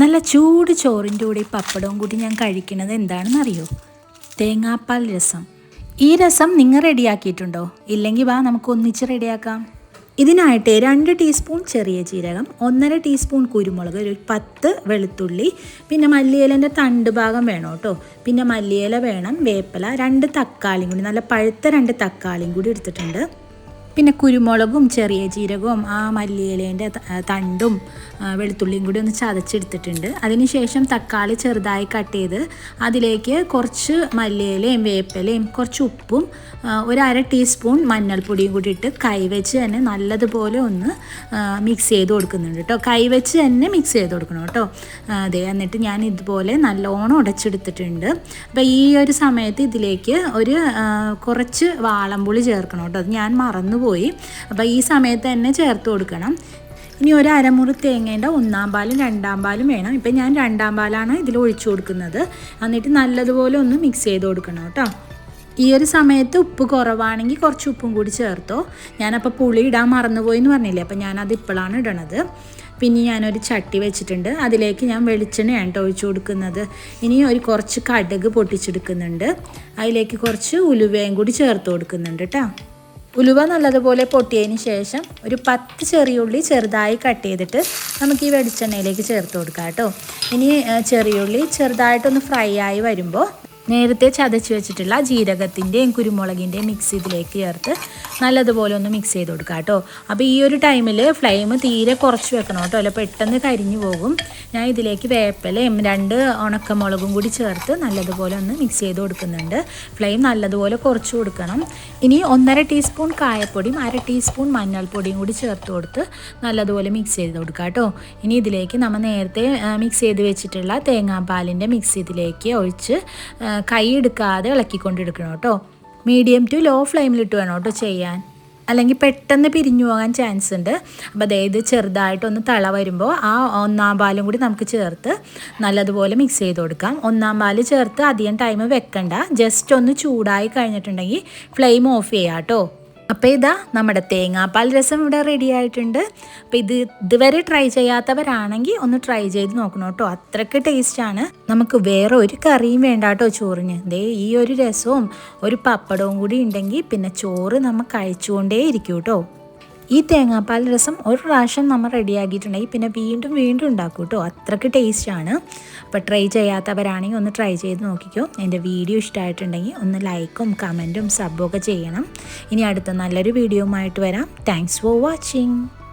നല്ല ചൂട് ചോറിന്റെ കൂടെ പപ്പടവും കൂടി ഞാൻ കഴിക്കുന്നത് എന്താണെന്ന് അറിയോ തേങ്ങാപ്പാൽ രസം. ഈ രസം നിങ്ങൾ റെഡിയാക്കിയിട്ടുണ്ടോ? ഇല്ലെങ്കിൽ വാ നമുക്ക് ഒന്നിച്ച് റെഡിയാക്കാം. ഇതിനായിട്ട് രണ്ട് ടീസ്പൂൺ ചെറിയ ജീരകം ഒന്നര ടീസ്പൂൺ കുരുമുളക് ഒരു പത്ത് വെളുത്തുള്ളി പിന്നെ മല്ലിയിലന്റെ തണ്ട് ഭാഗം വേണം കേട്ടോ. പിന്നെ മല്ലിയില വേണം വേപ്പില രണ്ട് തക്കാളിയും കൂടി നല്ല പഴുത്ത രണ്ട് തക്കാളിയും കൂടി എടുത്തിട്ടുണ്ട്. പിന്നെ കുരുമുളകും ചെറിയ ജീരകവും ആ മല്ലിയിലേന്റെ തണ്ടും വെളുത്തുള്ളിയും കൂടി ഒന്ന് ചതച്ചെടുത്തിട്ടുണ്ട്. അതിനുശേഷം തക്കാളി ചെറുതായി കട്ട് ചെയ്ത് അതിലേക്ക് കുറച്ച് മല്ലിയിലയും വേപ്പിലയും കുറച്ച് ഉപ്പും ഒരു അര ടീസ്പൂൺ മഞ്ഞൾപ്പൊടിയും കൂടി ഇട്ട് കൈവച്ച് തന്നെ നല്ലതുപോലെ ഒന്ന് മിക്സ് ചെയ്ത് കൊടുക്കുന്നുണ്ട് കേട്ടോ. കൈവച്ച് തന്നെ മിക്സ് ചെയ്ത് കൊടുക്കണം കേട്ടോ. അതെ എന്നിട്ട് ഞാൻ ഇതുപോലെ നല്ലോണം ഉടച്ചെടുത്തിട്ടുണ്ട്. അപ്പോൾ ഈ ഒരു സമയത്ത് ഇതിലേക്ക് ഒരു കുറച്ച് വാളംപുളി ചേർക്കണം കേട്ടോ. അത് ഞാൻ മറന്നുപോയി അപ്പോൾ ഈ സമയത്ത് തന്നെ ചേർത്ത് കൊടുക്കണം. ഇനി ഒരു അരമുറി തേങ്ങേന്റെ ഒന്നാം പാലും രണ്ടാം പാലും വേണം. ഇപ്പം ഞാൻ രണ്ടാം പാലാണ് ഇതിൽ ഒഴിച്ചു കൊടുക്കുന്നത്. എന്നിട്ട് നല്ലതുപോലെ ഒന്ന് മിക്സ് ചെയ്ത് കൊടുക്കണം കേട്ടോ. ഈ ഒരു സമയത്ത് ഉപ്പ് കുറവാണെങ്കിൽ കുറച്ച് ഉപ്പും കൂടി ചേർത്തോ. ഞാനപ്പോൾ പുളി ഇടാൻ മറന്നുപോയി എന്ന് പറഞ്ഞില്ലേ? അപ്പോൾ ഞാനത് ഇപ്പോഴാണ് ഇടണത്. പിന്നെ ഞാനൊരു ചട്ടി വെച്ചിട്ടുണ്ട്. അതിലേക്ക് ഞാൻ വെളിച്ചെണ്ണയാണ് കേട്ടോ ഒഴിച്ചു കൊടുക്കുന്നത്. ഇനി ഒരു കുറച്ച് കടുക് പൊട്ടിച്ചെടുക്കുന്നുണ്ട്. അതിലേക്ക് കുറച്ച് ഉലുവയും കൂടി ചേർത്ത് കൊടുക്കുന്നുണ്ട് കേട്ടോ. ഉലുവ നല്ലതുപോലെ പൊട്ടിയതിന് ശേഷം ഒരു പത്ത് ചെറിയുള്ളി ചെറുതായി കട്ട് ചെയ്തിട്ട് നമുക്ക് ഈ വെളിച്ചെണ്ണയിലേക്ക് ചേർത്ത് കൊടുക്കാം കേട്ടോ. ഇനി ചെറിയുള്ളി ചെറുതായിട്ടൊന്ന് ഫ്രൈ ആയി വരുമ്പോൾ നേരത്തെ ചതച്ച് വെച്ചിട്ടുള്ള ജീരകത്തിന്റെയും കുരുമുളകിന്റെയും മിക്സ് ഇതിലേക്ക് ചേർത്ത് നല്ലതുപോലെ ഒന്ന് മിക്സ് ചെയ്ത് കൊടുക്കാം കേട്ടോ. അപ്പോൾ ഈ ഒരു ടൈമിൽ ഫ്ലെയിം തീരെ കുറച്ച് വെക്കണം കേട്ടോ. അല്ല പെട്ടെന്ന് കരിഞ്ഞു പോകും. ഞാൻ ഇതിലേക്ക് വേപ്പലയും രണ്ട് ഉണക്കമുളകും കൂടി ചേർത്ത് നല്ലതുപോലെ ഒന്ന് മിക്സ് ചെയ്ത് കൊടുക്കുന്നുണ്ട്. ഫ്ലെയിം നല്ലതുപോലെ കുറച്ച് കൊടുക്കണം. ഇനി ഒന്നര ടീസ്പൂൺ കായപ്പൊടിയും അര ടീസ്പൂൺ മഞ്ഞൾപ്പൊടിയും കൂടി ചേർത്ത് കൊടുത്ത് നല്ലതുപോലെ മിക്സ് ചെയ്ത് കൊടുക്കുക കേട്ടോ. ഇനി ഇതിലേക്ക് നമ്മൾ നേരത്തെ മിക്സ് ചെയ്ത് വെച്ചിട്ടുള്ള തേങ്ങാപ്പാലിന്റെ മിക്സ് ഇതിലേക്ക് ഒഴിച്ച് കൈ എടുക്കാതെ ഇളക്കിക്കൊണ്ടെടുക്കണം കേട്ടോ മീഡിയം ടു ലോ ഫ്ലെയിമിലിട്ട് വേണം കേട്ടോ ചെയ്യാൻ. അല്ലെങ്കിൽ പെട്ടെന്ന് പിരിഞ്ഞു പോകാൻ ചാൻസ് ഉണ്ട്. അപ്പോൾ അതായത് ചെറുതായിട്ടൊന്ന് തള വരുമ്പോൾ ആ ഒന്നാം പാലും കൂടി നമുക്ക് ചേർത്ത് നല്ലതുപോലെ മിക്സ് ചെയ്ത് കൊടുക്കാം. ഒന്നാം പാൽ ചേർത്ത് അധികം ടൈം വെക്കണ്ട. ജസ്റ്റ് ഒന്ന് ചൂടായി കഴിഞ്ഞിട്ടുണ്ടെങ്കിൽ ഫ്ലെയിം ഓഫ് ചെയ്യാം കേട്ടോ അപ്പോൾ ഇതാ നമ്മുടെ തേങ്ങാപ്പാൽ രസം ഇവിടെ റെഡി ആയിട്ടുണ്ട്. അപ്പോൾ ഇത് ഇതുവരെ ട്രൈ ചെയ്യാത്തവരാണെങ്കിൽ ഒന്ന് ട്രൈ ചെയ്ത് നോക്കണം കേട്ടോ. അത്രയ്ക്ക് ടേസ്റ്റാണ് നമുക്ക് വേറെ ഒരു കറിയും വേണ്ട കേട്ടോ ചോറിന്. ദേ ഈ ഒരു രസവും ഒരു പപ്പടവും കൂടി ഉണ്ടെങ്കിൽ പിന്നെ ചോറ് നമുക്ക് കഴിച്ചുകൊണ്ടേ ഇരിക്കും കേട്ടോ. ഈ തേങ്ങാപ്പാൽ രസം ഒരു പ്രാവശ്യം നമ്മൾ റെഡിയാക്കിയിട്ടുണ്ടെങ്കിൽ പിന്നെ വീണ്ടും വീണ്ടും ഉണ്ടാക്കും കേട്ടോ. അത്രയ്ക്ക് ടേസ്റ്റാണ് അപ്പോൾ ട്രൈ ചെയ്യാത്തവരാണെങ്കിൽ ഒന്ന് ട്രൈ ചെയ്ത് നോക്കിക്കോ. എന്റെ വീഡിയോ ഇഷ്ടമായിട്ടുണ്ടെങ്കിൽ ഒന്ന് ലൈക്കും കമന്റും സബ്ബും ഒക്കെ ചെയ്യണം. ഇനി അടുത്ത നല്ലൊരു വീഡിയോ ആയിട്ട് വരാം. Thanks for watching